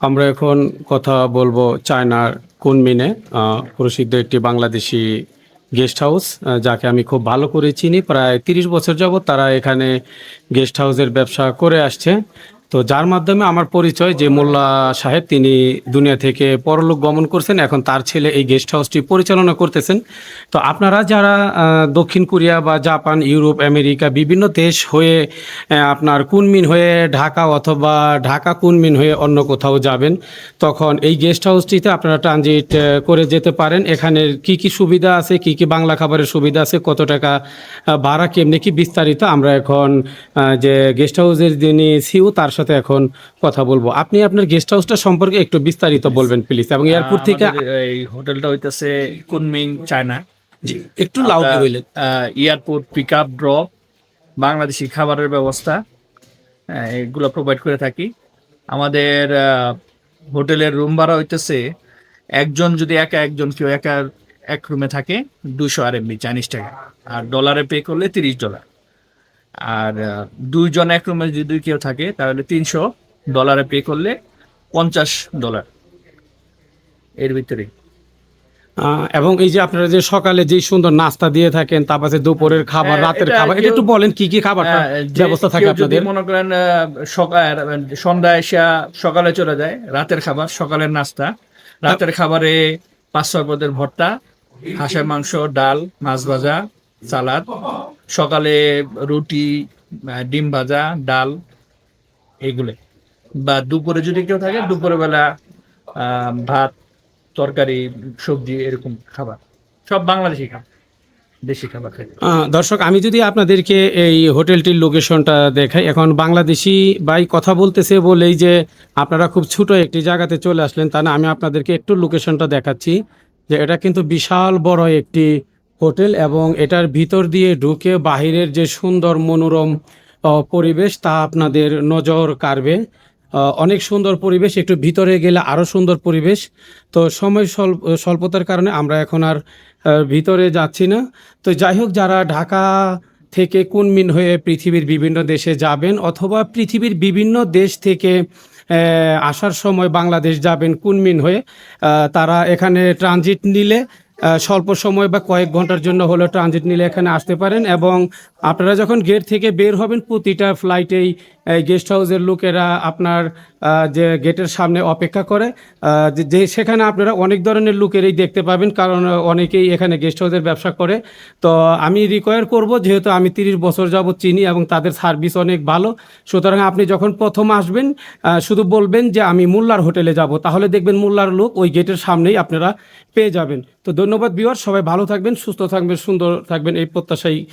আমরা এখন কথা বলব চায়নার কুনমিনে প্রসিদ্ধ একটি বাংলাদেশি গেস্ট হাউস যাকে আমি খুব ভালো করে চিনি। প্রায় তিরিশ বছর যাবত তারা এখানে গেস্ট হাউসের ব্যবসা করে আসছে। তো যার মাধ্যমে আমার পরিচয় যে মোল্লা সাহেব, তিনি দুনিয়া থেকে পরলোক গমন করছেন, এখন তার ছেলে এই গেস্ট হাউসটি পরিচালনা করতেছেন। তো আপনারা যারা দক্ষিণ কোরিয়া বা জাপান, ইউরোপ, আমেরিকা, বিভিন্ন দেশ হয়ে আপনার কুনমিন হয়ে ঢাকা অথবা ঢাকা কুনমিন হয়ে অন্য কোথাও যাবেন, তখন এই গেস্ট হাউসটিতে আপনারা ট্রানজিট করে যেতে পারেন। এখানে কি কি সুবিধা আছে, কি কি বাংলা খাবারের সুবিধা আছে, কত টাকা ভাড়া কেমনি কি বিস্তারিত আমরা এখন যে গেস্ট হাউসের যিনি সিও তার সাথে এখন কথা বলব। আপনি আপনার গেস্ট হাউসটা সম্পর্কে একটু বিস্তারিত বলবেন প্লিজ এবং এয়ারপোর্ট থেকে এই হোটেলটা হইতেছে কুনমিং চায়না। জি, একটু লাউড হইলেন airport pick up drop Bangladeshi খাবারের ব্যবস্থা এগুলো প্রোভাইড করে থাকি। আমাদের হোটেলের রুম ভাড়া হইতেছে একজন যদি একা একজন কেউ একা এক রুমে থাকে দুশো আর এমবি চাইনিজ টাকা। আর ডলারে পে করলে তিরিশ ডলার আর দুইজন এক রুমে যদি কেউ থাকে তাহলে তিনশো ডলারে পে করলে পঞ্চাশ ডলার এর ভিতরে এবং এই যে আপনারা যে সকালে যে সুন্দর নাস্তা দিয়ে থাকেন তারপর দুপুরের খাবার হ্যাঁ, রাতের খাবার এটা একটু বলেন কি কি খাবার হ্যাঁ, ব্যবস্থা থাকে আপনাদের? মনে করেন সকাল সন্ধ্যায় এসে সকালে চলে যায় রাতের খাবার সকালের নাস্তা। রাতের খাবারে পাঁচ ছয় পদের ভর্তা হাঁসের মাংস ডাল মাছ ভাজা সালাদ। সকালে রুটি ডিম ভাজা, ডাল এগুলো। বা দুপুরে যদি কেউ থাকে দুপুরে বেলা ভাত, তরকারি, সবজি এরকম খাবার। সব বাংলাদেশি খাবার দর্শক, আমি যদি আপনাদেরকে এই হোটেলটির লোকেশনটা দেখাই, এখন বাংলাদেশি ভাই কথা বলতেছে বলেই যে আপনারা খুব ছোট একটি জায়গাতে চলে আসলেন, তা না, আমি আপনাদেরকে একটু লোকেশনটা দেখাচ্ছি যে এটা কিন্তু বিশাল বড় একটি হোটেল এবং এটার ভিতর দিয়ে ঢুকে বাহিরের যে সুন্দর মনোরম পরিবেশ তা আপনাদের নজর কাড়বে। অনেক সুন্দর পরিবেশ, একটু ভিতরে গেলে আরও সুন্দর পরিবেশ। তো সময় স্বল্প স্বল্পতার কারণে আমরা এখন আর ভিতরে যাচ্ছি না। তো যাই হোক, যারা ঢাকা থেকে কুনমিন হয়ে পৃথিবীর বিভিন্ন দেশে যাবেন অথবা পৃথিবীর বিভিন্ন দেশ থেকে আসার সময় বাংলাদেশ যাবেন কুনমিন হয়ে তারা এখানে ট্রানজিট নিলে স্বল্প সময় বা কয়েক ঘণ্টার জন্য হলেও ট্রানজিট নিলে এখানে আসতে পারেন এবং আপনারা যখন গেট থেকে বের হবেন প্রতিটা ফ্লাইটেই গেস্ট হাউসের লোকেরা আপনার যে গেটের সামনে অপেক্ষা করে যে- যে সেখানে আপনারা অনেক ধরনের লোকেরই দেখতে পাবেন, কারণ অনেকেই এখানে গেস্ট হাউসের ব্যবসা করে। তো আমি রিকোয়ার করব, যেহেতু আমি তিরিশ বছর যাবৎ চিনি এবং তাদের সার্ভিস অনেক ভালো। সুতরাং আপনি যখন প্রথম আসবেন শুধু বলবেন যে আমি মোল্লার হোটেলে যাব, তাহলে দেখবেন মোল্লার লোক ওই গেটের সামনেই আপনারা পেয়ে যাবেন। তো ধন্যবাদ বিওয়ার সবাই ভালো থাকবেন, সুস্থ থাকবেন, সুন্দর থাকবেন, এই প্রত্যাশাই